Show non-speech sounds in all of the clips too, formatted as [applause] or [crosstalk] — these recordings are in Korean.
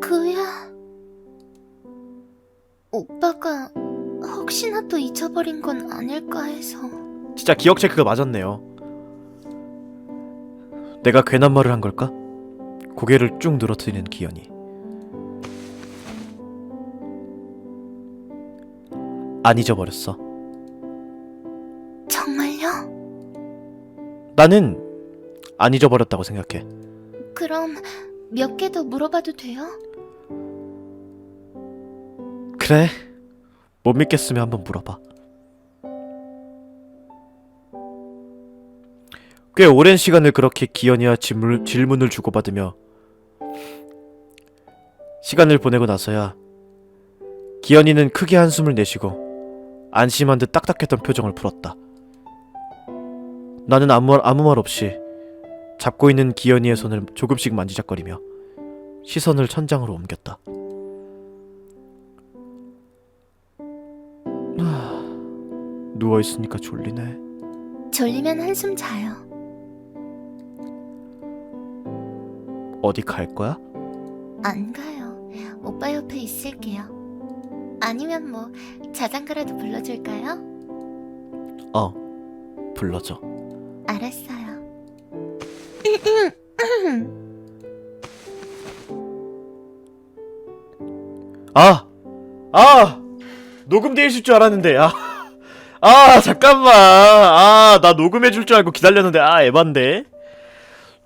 그야. 오빠가 혹시나 또 잊어버린 건 아닐까 해서. 진짜 기억 체크가 맞았네요. 내가 괜한 말을 한 걸까? 고개를 쭉 늘어뜨리는 기현이. 안 잊어버렸어. 정말요? 나는 안 잊어버렸다고 생각해. 그럼 몇 개 더 물어봐도 돼요? 그래. 못 믿겠으면 한번 물어봐. 꽤 오랜 시간을 그렇게 기현이와 질문, 질문을 주고받으며 시간을 보내고 나서야 기현이는 크게 한숨을 내쉬고 안심한 듯 딱딱했던 표정을 풀었다. 나는 아무, 말- 아무 말 없이 잡고 있는 기현이의 손을 조금씩 만지작거리며 시선을 천장으로 옮겼다. 누워 있으니까 졸리네. 졸리면 한숨 자요. 어디 갈 거야? 안 가요. 오빠 옆에 있을게요. 아니면 뭐 자장가라도 불러줄까요? 어, 불러줘. 알았어요. 아, 아, 녹음돼 있을 줄 알았는데, 아, 아, 잠깐만, 아, 나 녹음해 줄 줄 알고 기다렸는데, 아, 에반데.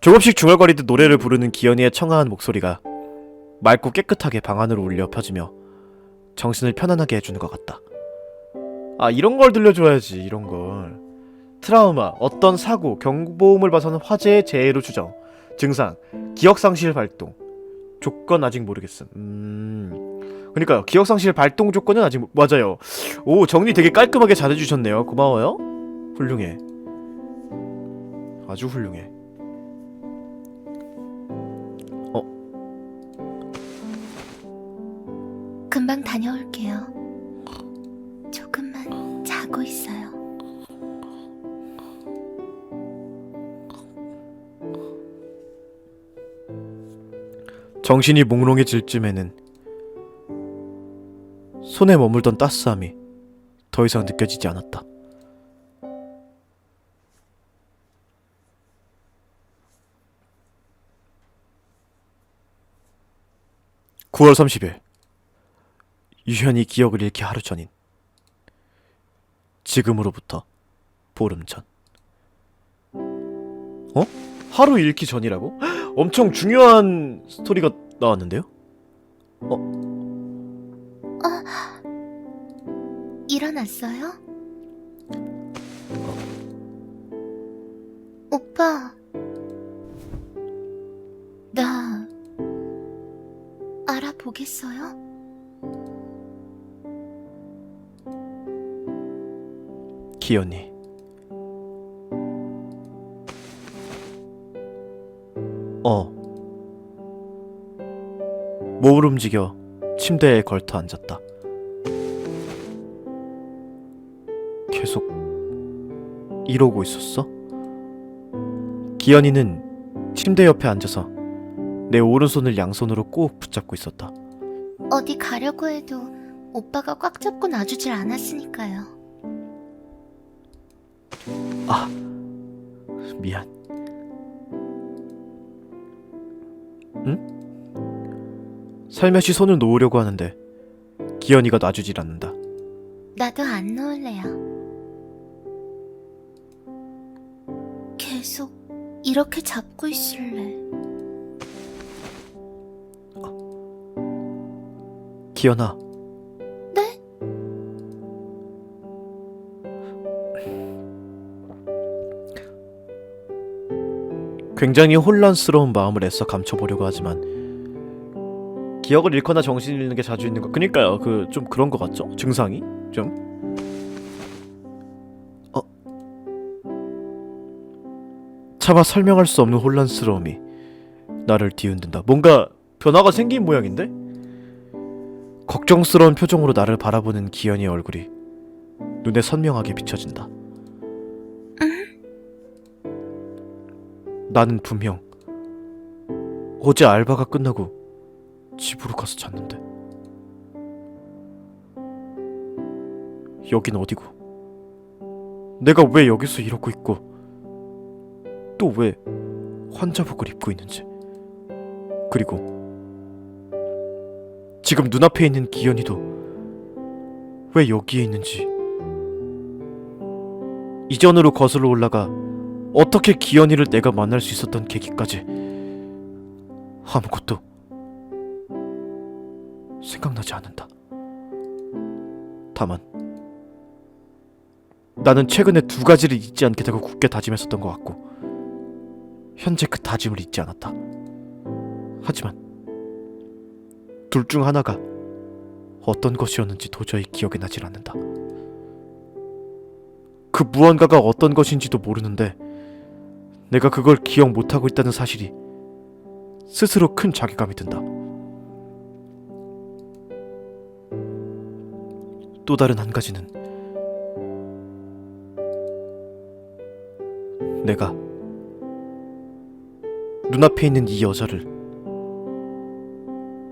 조금씩 중얼거리듯 노래를 부르는 기현이의 청아한 목소리가 맑고 깨끗하게 방 안으로 울려 퍼지며 정신을 편안하게 해주는 것 같다. 아, 이런 걸 들려줘야지, 이런 걸. 트라우마, 어떤 사고, 경보음을 봐서는 화재의 재해로 추정, 증상, 기억상실 발동, 조건 아직 모르겠음. 음. 그러니까요. 기억상실 발동 조건은 아직 못- 맞아요. 오 정리 되게 깔끔하게 잘해주셨네요. 고마워요. 훌륭해. 아주 훌륭해. 금방 다녀올게요. 조금만 자고 있어요. 정신이 몽롱해질 쯤에는 손에 머물던 따스함이 더 이상 느껴지지 않았다. (9월 30일) 유현이 기억을 잃기 하루 전인 지금으로부터 보름 전 어? 하루 잃기 전이라고? 엄청 중요한 스토리가 나왔는데요? 일어났어요? 오빠, 나 알아보겠어요? 기현이 어 몸을 움직여 침대에 걸터 앉았다 계속 이러고 있었어? 기현이는 침대 옆에 앉아서 내 오른손을 양손으로 꼭 붙잡고 있었다 어디 가려고 해도 오빠가 꽉 잡고 놔주질 않았으니까요. 미안. 응? 살며시 손을 놓으려고 하는데 기현이가 놔주질 않는다. 나도 안 놓을래요. 계속 이렇게 잡고 있을래. 기현아. 굉장히 혼란스러운 마음을 애써 감춰보려고 하지만 기억을 잃거나 정신을 잃는 게 자주 있는 거. 그니까요. 그 좀 그런 거 같죠? 증상이 좀. 어. 차마 설명할 수 없는 혼란스러움이 나를 뒤흔든다. 뭔가 변화가 생긴 모양인데? 걱정스러운 표정으로 나를 바라보는 기현이의 얼굴이 눈에 선명하게 비춰진다. 나는 분명 어제 알바가 끝나고 집으로 가서 잤는데. 여긴 어디고? 내가 왜 여기서 이러고 있고? 또 왜 환자복을 입고 있는지? 그리고 지금 눈앞에 있는 기현이도 왜 여기에 있는지? 이전으로 거슬러 올라가 어떻게 기현이를 내가 만날 수 있었던 계기까지 아무것도 생각나지 않는다. 다만 나는 최근에 두 가지를 잊지 않겠다고 굳게 다짐했었던 것 같고 현재 그 다짐을 잊지 않았다. 하지만 둘 중 하나가 어떤 것이었는지 도저히 기억이 나질 않는다. 그 무언가가 어떤 것인지도 모르는데 내가 그걸 기억 못하고 있다는 사실이 스스로 큰 자괴감이 든다. 또 다른 한 가지는 내가 눈앞에 있는 이 여자를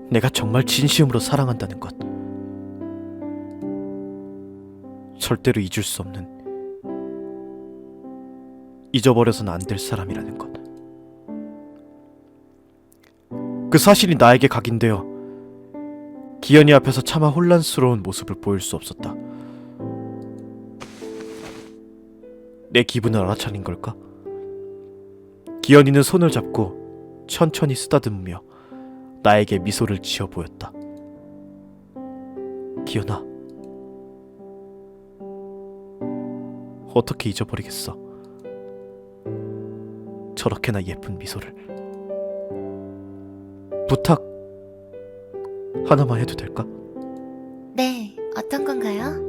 내가 정말 진심으로 사랑한다는 것. 절대로 잊을 수 없는 잊어버려서는 안 될 사람이라는 것. 그 사실이 나에게 각인되어 기현이 앞에서 차마 혼란스러운 모습을 보일 수 없었다. 내 기분을 알아차린 걸까? 기현이는 손을 잡고 천천히 쓰다듬으며 나에게 미소를 지어 보였다. 기현아, 어떻게 잊어버리겠어? 저렇게나 예쁜 미소를. 부탁 하나만 해도 될까? 네, 어떤 건가요?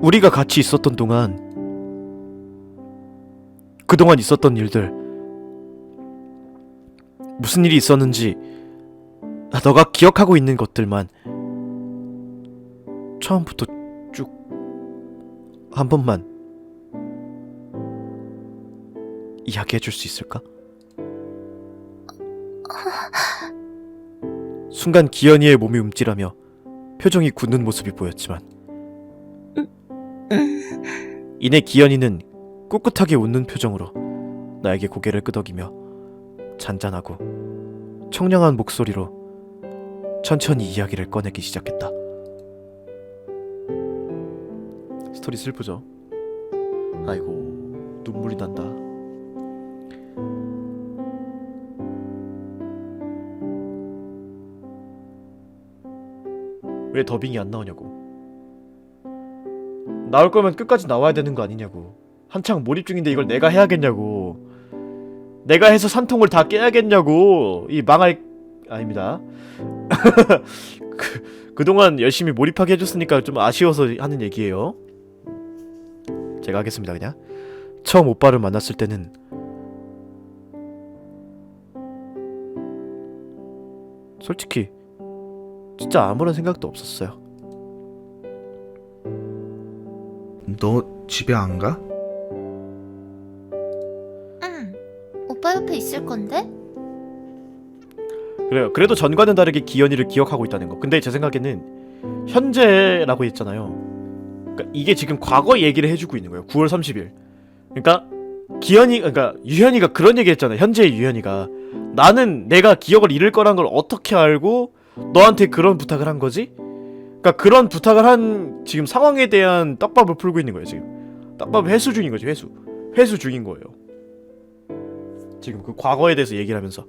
우리가 같이 있었던 동안 그동안 있었던 일들 무슨 일이 있었는지 아, 너가 기억하고 있는 것들만 처음부터 쭉 한 번만 이야기해 줄 수 있을까? 순간 기현이의 몸이 움찔하며 표정이 굳는 모습이 보였지만 이내 기현이는 꿋꿋하게 웃는 표정으로 나에게 고개를 끄덕이며 잔잔하고 청량한 목소리로 천천히 이야기를 꺼내기 시작했다. 스토리 슬프죠? 아이고 눈물이 난다. 왜 더빙이 안 나오냐고. 나올 거면 끝까지 나와야 되는 거 아니냐고. 한창 몰입 중인데 이걸 내가 해야겠냐고. 내가 해서 산통을 다 깨야겠냐고. 이 망할 아닙니다. [laughs] 그, 그동안 열심히 몰입하게 해줬으니까 좀 아쉬워서 하는 얘기예요. 제가 하겠습니다 그냥. 처음 오빠를 만났을 때는 솔직히 진짜 아무런 생각도 없었어요. 너 집에 안 가? 응. 오빠 옆에 있을 건데? 그래요. 그래도 전과는 다르게 기현이를 기억하고 있다는 거. 근데 제 생각에는 현재라고 했잖아요. 그러니까 이게 지금 과거 얘기를 해주고 있는 거예요. 9월 30일. 그러니까 기현이, 그러니까 유현이가 그런 얘기했잖아요. 현재의 유현이가 나는 내가 기억을 잃을 거란 걸 어떻게 알고 너한테 그런 부탁을 한 거지? 그러니까 그런 부탁을 한 지금 상황에 대한 떡밥을 풀고 있는 거예요. 지금 떡밥 회수 중인 거지. 회수. 회수 중인 거예요. 지금 그 과거에 대해서 얘기를 하면서.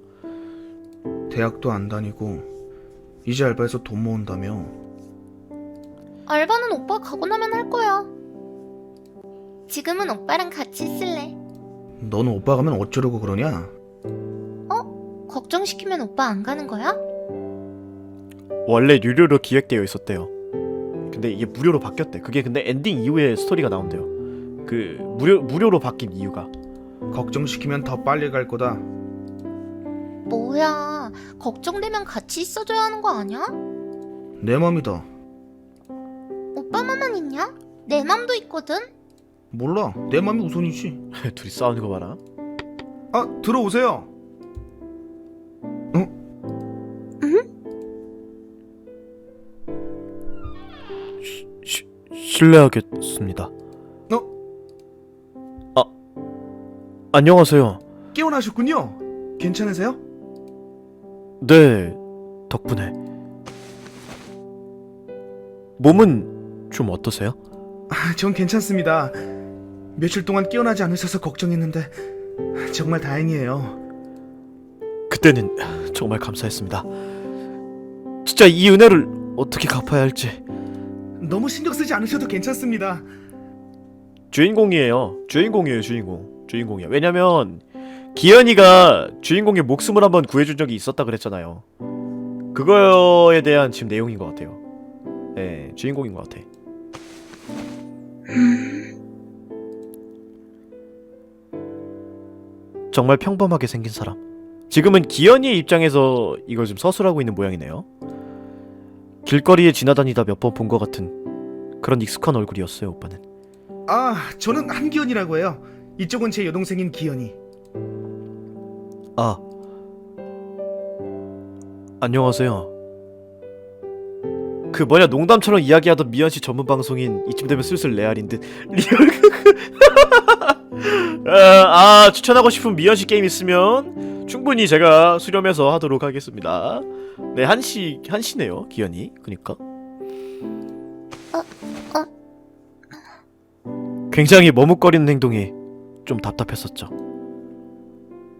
대학도 안 다니고 이제 알바해서 돈 모은다며 알바는 오빠 가고 나면 할 거야. 지금은 오빠랑 같이 있을래. 너는 오빠 가면 어쩌려고 그러냐? 걱정시키면 오빠 안 가는 거야? 원래 유료로 기획되어 있었대요. 근데 이게 무료로 바뀌었대. 그게 근데 엔딩 이후에 스토리가 나온대요. 그 무료 무료로 바뀐 이유가 걱정시키면 더 빨리 갈 거다 뭐야. 걱정되면 같이 있어줘야 하는 거 아니야? 내 맘이다 오빠만만 있냐? 내 맘도 있거든? 몰라 내 맘이 우선이지 [laughs] 둘이 싸우는 거 봐라. 아 들어오세요 실례하겠습니다. 어? 아, 안녕하세요. 깨어나셨군요. 괜찮으세요? 네, 덕분에. 몸은 좀 어떠세요? 아, 전 괜찮습니다. 며칠 동안 깨어나지 않으셔서 걱정했는데 정말 다행이에요. 그때는 정말 감사했습니다. 진짜 이 은혜를 어떻게 갚아야 할지. 너무 신경 쓰지 않으셔도 괜찮습니다. 주인공이에요. 주인공이에요, 주인공. 주인공이야. 왜냐면 기현이가 주인공의 목숨을 한번 구해준 적이 있었다 그랬잖아요. 그거에 대한 지금 내용인 것 같아요. 네, 주인공인 것 같아. 정말 평범하게 생긴 사람. 지금은 기현이의 입장에서 이걸 좀 서술하고 있는 모양이네요. 길거리에 지나다니다 몇 번 본 것 같은 그런 익숙한 얼굴이었어요, 오빠는. 아, 저는 한기현이라고 해요. 이쪽은 제 여동생인 기현이. 아 안녕하세요. 그 뭐냐 농담처럼 이야기하던 미연 씨 전문 방송인 이쯤 되면 슬슬 레알인 듯 리얼. [laughs] 아, 아 추천하고 싶은 미연 씨 게임 있으면 충분히 제가 수렴해서 하도록 하겠습니다. 네 한시 한시네요 기현이 그니까. 굉장히 머뭇거리는 행동이 좀 답답했었죠.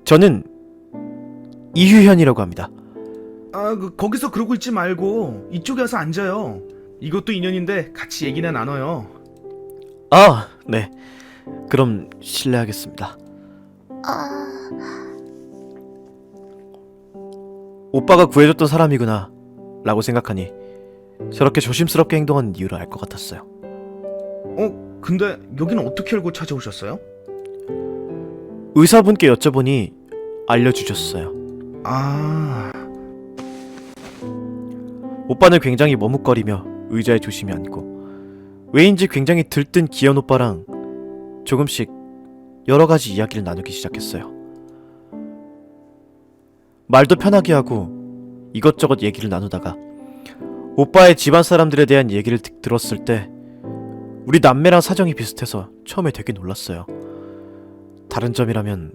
저는 이휴현이라고 합니다. 아, 그, 거기서 그러고 있지 말고 이쪽에 와서 앉아요. 이것도 인연인데 같이 얘기나 나눠요. 아, 네. 그럼 실례하겠습니다. 아, 오빠가 구해줬던 사람이구나 라고 생각하니 저렇게 조심스럽게 행동한 이유를 알 것 같았어요. 어, 근데 여기는 어떻게 알고 찾아오셨어요? 의사분께 여쭤보니 알려주셨어요. 아, 오빠는 굉장히 머뭇거리며 의자에 조심히 앉고 왜인지 굉장히 들뜬 기현 오빠랑 조금씩 여러 가지 이야기를 나누기 시작했어요. 말도 편하게 하고 이것저것 얘기를 나누다가 오빠의 집안 사람들에 대한 얘기를 듣- 들었을 때 우리 남매랑 사정이 비슷해서 처음에 되게 놀랐어요. 다른 점이라면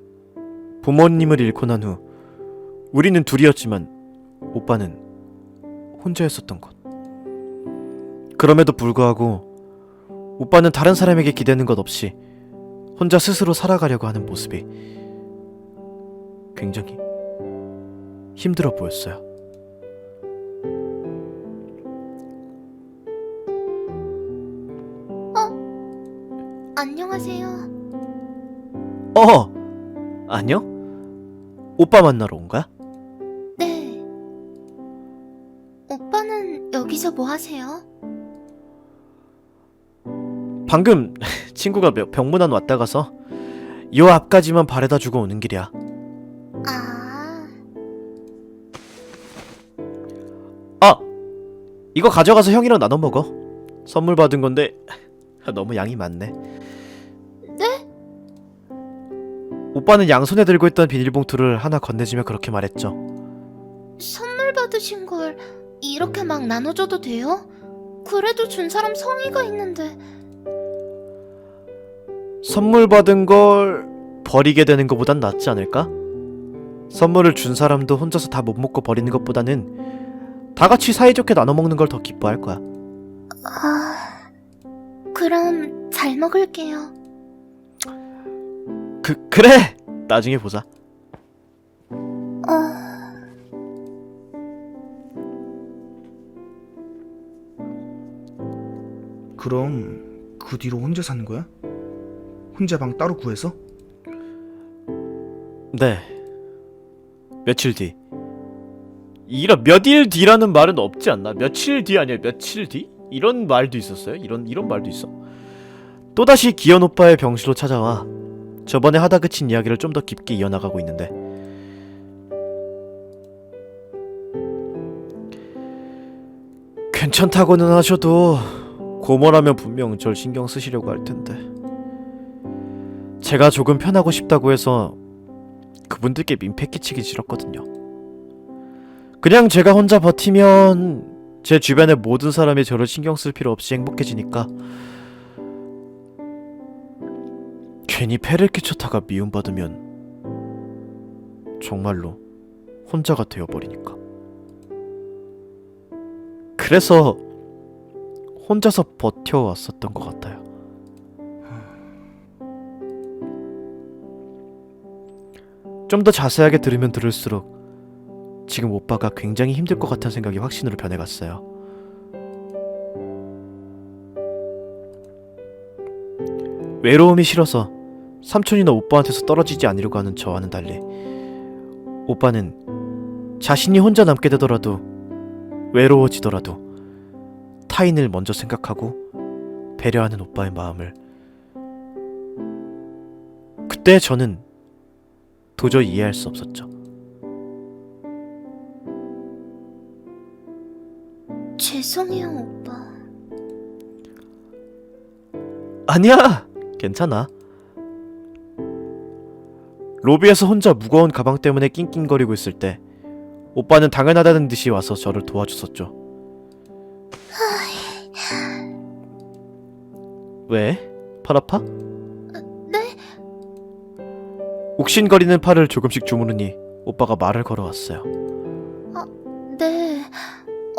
부모님을 잃고 난 후 우리는 둘이었지만 오빠는 혼자였었던 것. 그럼에도 불구하고 오빠는 다른 사람에게 기대는 것 없이 혼자 스스로 살아가려고 하는 모습이 굉장히 힘들어 보였어요. 안녕하세요. 어! 안녕? 오빠 만나러 온 거야? 네. 오빠는 여기서 뭐 하세요? 방금 [laughs] 친구가 명- 병문안 왔다 가서 요 앞까지만 바래다 주고 오는 길이야. 이거 가져가서 형이랑 나눠 먹어. 선물 받은 건데 [laughs] 너무 양이 많네. 네? 오빠는 양손에 들고 있던 비닐봉투를 하나 건네주며 그렇게 말했죠. 선물 받으신 걸 이렇게 막 나눠줘도 돼요? 그래도 준 사람 성의가 있는데. 선물 받은 걸 버리게 되는 것보단 낫지 않을까? 선물을 준 사람도 혼자서 다 못 먹고 버리는 것보다는 다 같이 사이좋게 나눠 먹는 걸 더 기뻐할 거야. 아, 그럼 잘 먹을게요. 그 그래. 나중에 보자. 어, 그럼 그 뒤로 혼자 사는 거야? 혼자 방 따로 구해서? 네. 며칠 뒤. 이런 몇 일 뒤라는 말은 없지 않나? 며칠 뒤 아니야? 며칠 뒤? 이런 말도 있었어요? 이런 이런 말도 있어. 또다시 기현 오빠의 병실로 찾아와 저번에 하다 그친 이야기를 좀 더 깊게 이어나가고 있는데 괜찮다고는 하셔도 고모라면 분명 절 신경 쓰시려고 할 텐데 제가 조금 편하고 싶다고 해서 그분들께 민폐 끼치기 싫었거든요. 그냥 제가 혼자 버티면 제 주변의 모든 사람이 저를 신경 쓸 필요 없이 행복해지니까 괜히 패를 끼쳤다가 미움받으면 정말로 혼자가 되어버리니까. 그래서 혼자서 버텨왔었던 것 같아요. 좀 더 자세하게 들으면 들을수록 지금 오빠가 굉장히 힘들 것 같다는 생각이 확신으로 변해갔어요. 외로움이 싫어서 삼촌이나 오빠한테서 떨어지지 않으려고 하는 저와는 달리 오빠는 자신이 혼자 남게 되더라도 외로워지더라도 타인을 먼저 생각하고 배려하는 오빠의 마음을 그때 저는 도저히 이해할 수 없었죠. 죄송해요, 오빠. 아니야, 괜찮아. 로비에서 혼자 무거운 가방 때문에 낑낑거리고 있을 때 오빠는 당연하다는 듯이 와서 저를 도와줬었죠. 왜? 팔 아파? 네? 옥신거리는 팔을 조금씩 주무르니 오빠가 말을 걸어왔어요. 네.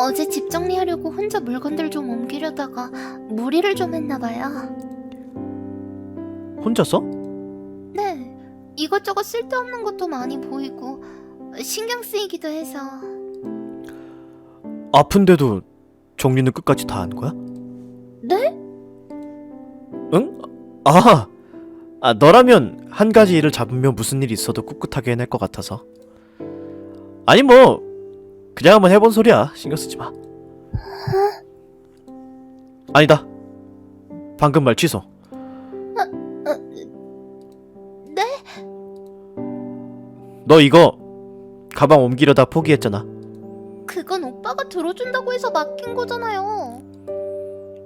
어제 집 정리하려고 혼자 물건들 좀 옮기려다가 무리를 좀 했나봐요. 혼자서? 네. 이것저것 쓸데없는 것도 많이 보이고 신경 쓰이기도 해서 아픈데도 정리는 끝까지 다 한 거야? 네? 응? 아, 아 너라면 한 가지 일을 잡으면 무슨 일이 있어도 꿋꿋하게 해낼 것 같아서. 아니 뭐 그냥 한번 해본 소리야. 신경 쓰지 마. 아니다. 방금 말 취소. 네? 너 이거 가방 옮기려다 포기했잖아. 그건 오빠가 들어준다고 해서 맡긴 거잖아요.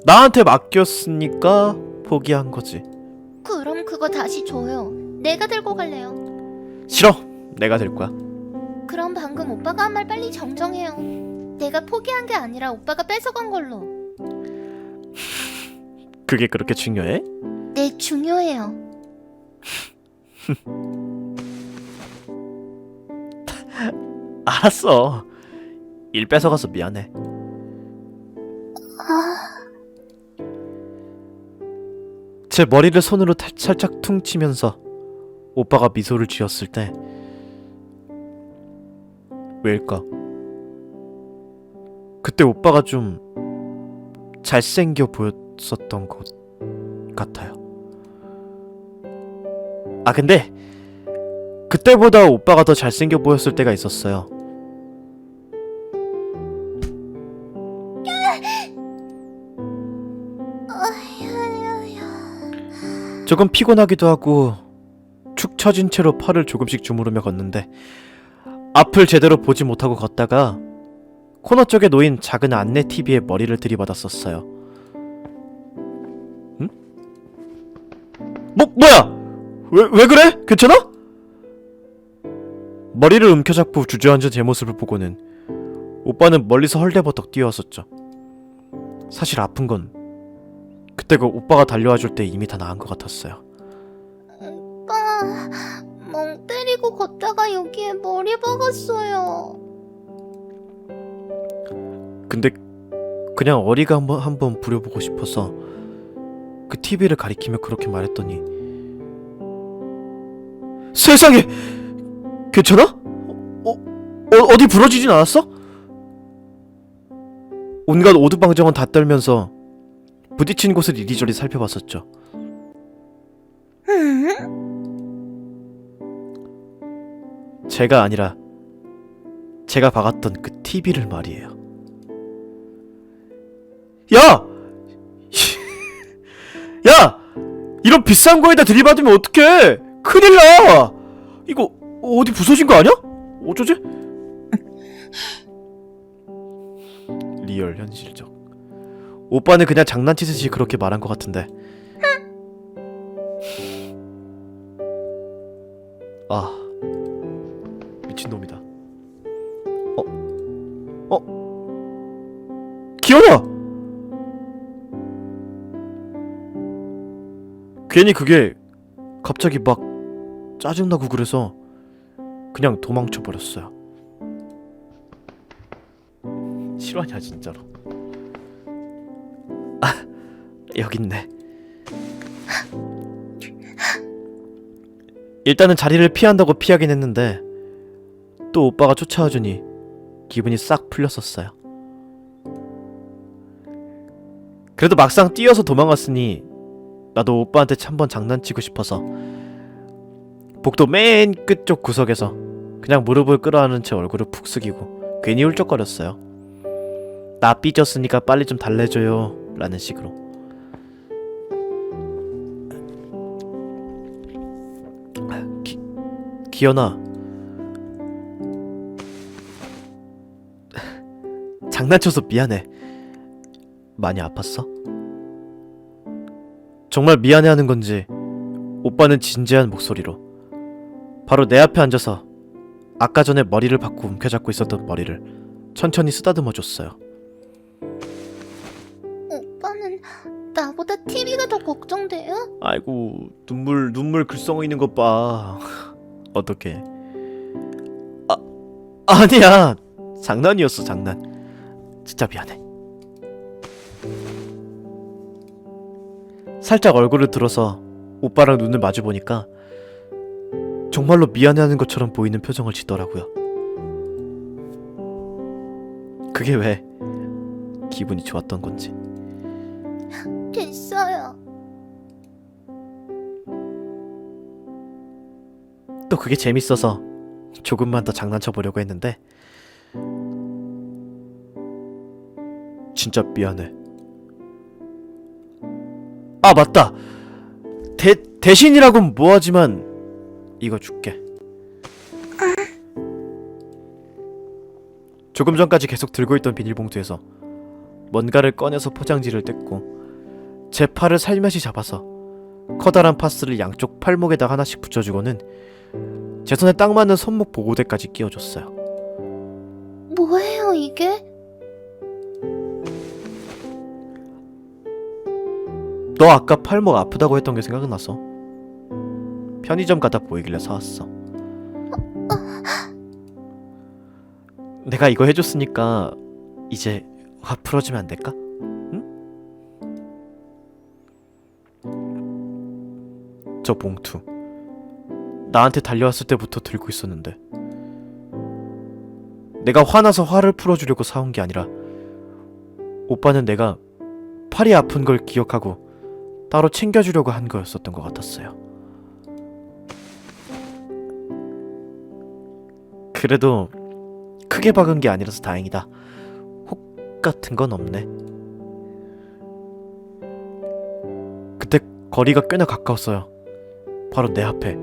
나한테 맡겼으니까 포기한 거지. 그럼 그거 다시 줘요. 내가 들고 갈래요. 싫어. 내가 될 거야. 그럼 방금 오빠가 한 말 빨리 정정해요. 내가 포기한 게 아니라 오빠가 뺏어간 걸로. [laughs] 그게 그렇게 중요해? 네, 중요해요. [laughs] 알았어. 일 뺏어가서 미안해. 제 머리를 손으로 탈- 살짝 퉁치면서 오빠가 미소를 지었을 때 왜일까? 그때 오빠가 좀 잘생겨 보였었던 것 같아요. 아 근데 그때보다 오빠가 더 잘생겨 보였을 때가 있었어요. 조금 피곤하기도 하고 축 처진 채로 팔을 조금씩 주무르며 걷는데 앞을 제대로 보지 못하고 걷다가 코너 쪽에 놓인 작은 안내 TV에 머리를 들이받았었어요. 응? 뭐 뭐야? 왜 왜 그래? 괜찮아? 머리를 움켜잡고 주저앉은 제 모습을 보고는 오빠는 멀리서 헐레버덕 뛰어왔었죠. 사실 아픈 건 그때 그 오빠가 달려와 줄 때 이미 다 나은 것 같았어요. 걷다가 여기에 머리 박았어요. 근데 그냥 어리가 한번 한번 부려보고 싶어서 그 TV를 가리키며 그렇게 말했더니 세상에 괜찮아? 어, 어 어디 부러지진 않았어? 온갖 오두방정은 다 떨면서 부딪힌 곳을 이리저리 살펴봤었죠. 응? 제가 아니라 제가 박았던 그 TV를 말이에요. 야! [laughs] 야! 이런 비싼 거에다 들이받으면 어떡해! 큰일 나! 이거 어디 부서진 거 아니야? 어쩌지? [laughs] 리얼 현실적. 오빠는 그냥 장난치듯이 그렇게 말한 것 같은데. 아. 미친놈이다. 어? 어? 기현아! 괜히 그게 갑자기 막 짜증나고 그래서 그냥 도망쳐 버렸어요. 실화냐 진짜로? 아 여기 있네. 일단은 자리를 피한다고 피하긴 했는데 또 오빠가 쫓아와 주니 기분이 싹 풀렸었어요. 그래도 막상 뛰어서 도망갔으니 나도 오빠한테 한번 장난치고 싶어서 복도 맨 끝쪽 구석에서 그냥 무릎을 끌어안은 채 얼굴을 푹 숙이고 괜히 울적거렸어요. 나 삐졌으니까 빨리 좀 달래줘요 라는 식으로 기, 기현아 장난쳐서 미안해 많이 아팠어? 정말 미안해하는 건지 오빠는 진지한 목소리로 바로 내 앞에 앉아서 아까 전에 머리를 받고 움켜잡고 있었던 머리를 천천히 쓰다듬어 줬어요. 오빠는 나보다 TV가 더 걱정돼요? 아이고 눈물 눈물 글썽이는 것 봐. [laughs] 어떡해. 아 아니야 장난이었어 장난. 진짜 미안해. 살짝 얼굴을 들어서 오빠랑 눈을 마주 보니까 정말로 미안해하는 것처럼 보이는 표정을 짓더라고요. 그게 왜 기분이 좋았던 건지. 됐어요. 또 그게 재밌어서 조금만 더 장난쳐 보려고 했는데 진짜 미안해. 아 맞다. 대 대신이라곤 뭐하지만 이거 줄게. 조금 전까지 계속 들고 있던 비닐봉투에서 뭔가를 꺼내서 포장지를 뗐고 제 팔을 살며시 잡아서 커다란 파스를 양쪽 팔목에다 하나씩 붙여주고는 제 손에 딱 맞는 손목 보호대까지 끼워줬어요. 뭐예요 이게? 너 아까 팔목 아프다고 했던 게 생각났어. 편의점 가다 보이길래 사왔어. 내가 이거 해줬으니까 이제 화 풀어주면 안 될까? 응? 저 봉투 나한테 달려왔을 때부터 들고 있었는데 내가 화나서 화를 풀어주려고 사온 게 아니라 오빠는 내가 팔이 아픈 걸 기억하고 따로 챙겨주려고 한 거였었던 것 같았어요. 그래도 크게 박은 게 아니라서 다행이다. 혹 같은 건 없네. 그때 거리가 꽤나 가까웠어요. 바로 내 앞에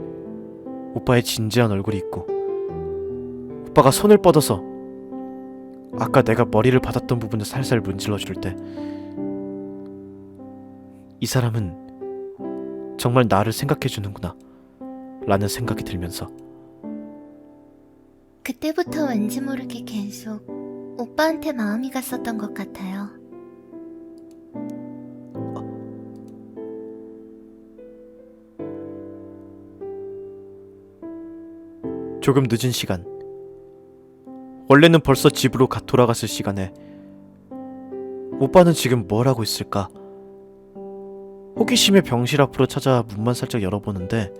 오빠의 진지한 얼굴이 있고 오빠가 손을 뻗어서 아까 내가 머리를 받았던 부분을 살살 문질러 줄 때 이 사람은 정말 나를 생각해 주는구나 라는 생각이 들면서 그때부터 왠지 모르게 계속 오빠한테 마음이 갔었던 것 같아요. 조금 늦은 시간 원래는 벌써 집으로 가 돌아갔을 시간에 오빠는 지금 뭘 하고 있을까? 호기심에 병실 앞으로 찾아 문만 살짝 열어보는데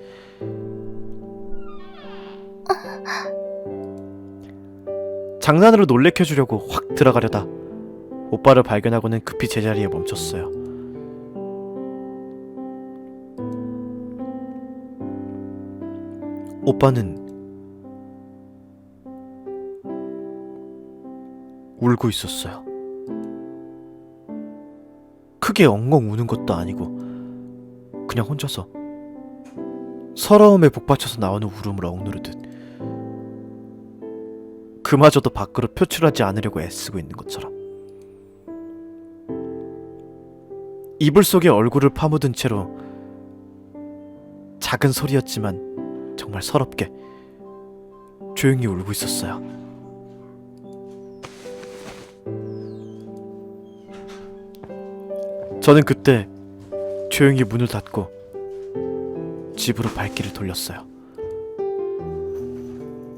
장난으로 놀래켜주려고 확 들어가려다 오빠를 발견하고는 급히 제자리에 멈췄어요. 오빠는 울고 있었어요. 크게 엉엉 우는 것도 아니고 그냥 혼자서 서러움에 북받쳐서 나오는 울음을 억누르듯 그마저도 밖으로 표출하지 않으려고 애쓰고 있는 것처럼 이불 속에 얼굴을 파묻은 채로 작은 소리였지만 정말 서럽게 조용히 울고 있었어요. 저는 그때 조용히 문을 닫고 집으로 발길을 돌렸어요.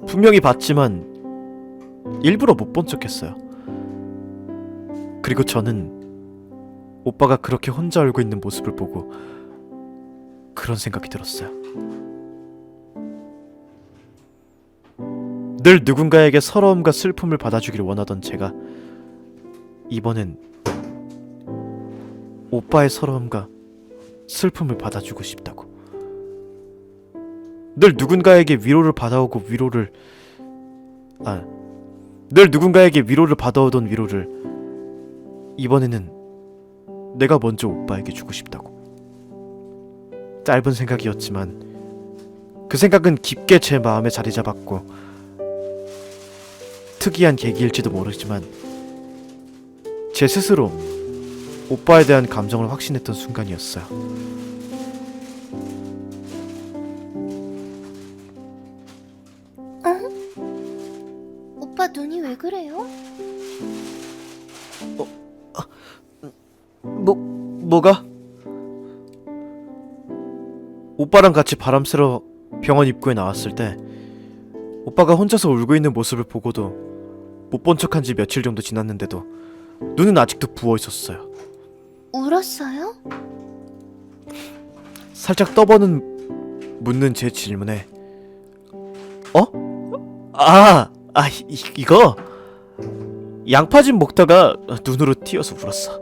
분명히 봤지만 일부러 못 본 척했어요. 그리고 저는 오빠가 그렇게 혼자 울고 있는 모습을 보고 그런 생각이 들었어요. 늘 누군가에게 서러움과 슬픔을 받아주기를 원하던 제가 이번엔 오빠의 서러움과 슬픔을 받아주고 싶다고. 늘 누군가에게 위로를 받아오고 위로를 아, 늘 누군가에게 위로를 받아오던 위로를 이번에는 내가 먼저 오빠에게 주고 싶다고. 짧은 생각이었지만 그 생각은 깊게 제 마음에 자리 잡았고 특이한 계기일지도 모르지만 제 스스로 오빠에 대한 감정을 확신했던 순간이었어요. 오빠 눈이 왜 그래요? 뭐 뭐가? 오빠랑 같이 바람 쐬러 병원 입구에 나왔을 때 오빠가 혼자서 울고 있는 모습을 보고도 못 본 척한 지 며칠 정도 지났는데도 눈은 아직도 부어 있었어요. 울었어요? 살짝 떠보는 묻는 제 질문에 어? 아, 아 이, 이거 양파즙 먹다가 눈으로 튀어서 울었어.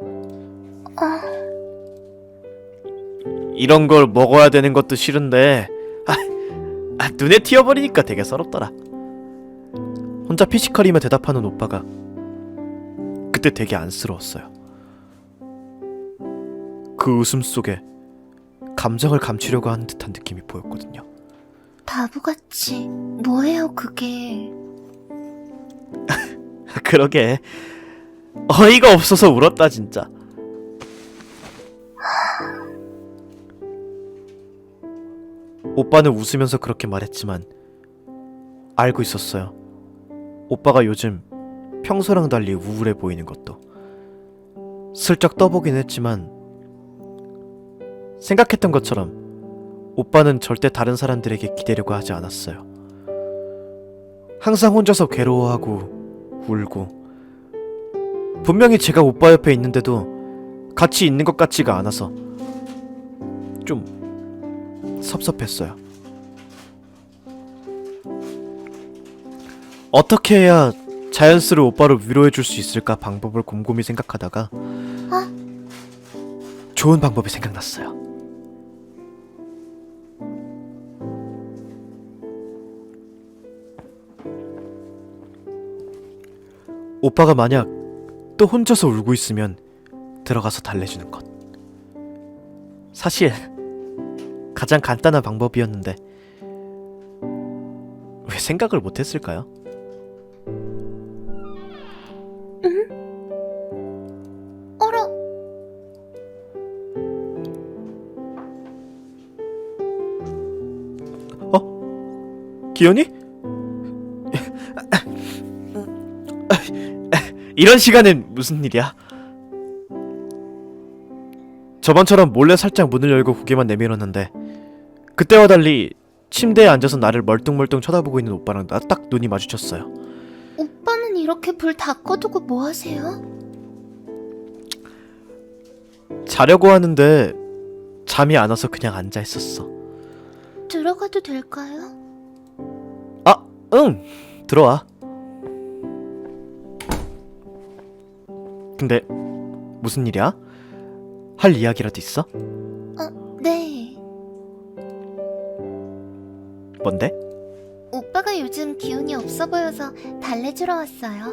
아, 이런 걸 먹어야 되는 것도 싫은데 아, 아 눈에 튀어버리니까 되게 서럽더라. 혼자 피시컬이며 대답하는 오빠가 그때 되게 안쓰러웠어요. 그 웃음 속에 감정을 감추려고 하는 듯한 느낌이 보였거든요. 바보같이 뭐예요 그게? [laughs] 그러게 어이가 없어서 울었다 진짜. 오빠는 웃으면서 그렇게 말했지만 알고 있었어요. 오빠가 요즘 평소랑 달리 우울해 보이는 것도 슬쩍 떠보긴 했지만 생각했던 것처럼 오빠는 절대 다른 사람들에게 기대려고 하지 않았어요. 항상 혼자서 괴로워하고 울고 분명히 제가 오빠 옆에 있는데도 같이 있는 것 같지가 않아서 좀 섭섭했어요. 어떻게 해야 자연스레 오빠를 위로해 줄 수 있을까 방법을 곰곰이 생각하다가 좋은 방법이 생각났어요. 오빠가 만약 또 혼자서 울고 있으면 들어가서 달래주는 것. 사실 가장 간단한 방법이었는데 왜 생각을 못했을까요? 어라, 기현이? 이런 시간엔 무슨 일이야? 저번처럼 몰래 살짝 문을 열고 고개만 내밀었는데 그때와 달리 침대에 앉아서 나를 멀뚱멀뚱 쳐다보고 있는 오빠랑 나 딱 눈이 마주쳤어요. 오빠는 이렇게 불 다 꺼두고 뭐 하세요? 자려고 하는데 잠이 안 와서 그냥 앉아 있었어. 들어가도 될까요? 아, 응. 들어와. 근데 무슨 일이야? 할 이야기라도 있어? 네. 뭔데? 오빠가 요즘 기운이 없어 보여서 달래주러 왔어요.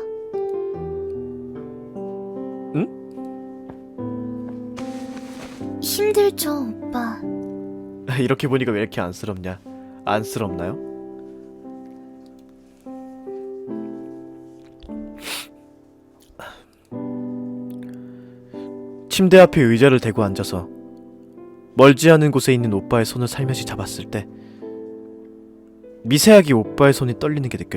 힘들죠, 오빠. 이렇게 보니까 왜 이렇게 안쓰럽냐? 안쓰럽나요? 침대 앞에 의자를 대고 앉아서 멀지 않은 곳에 있는 오빠의 손을 살며시 잡았을 때 미세하게 오빠의 손이 떨리는 게 느껴졌어요.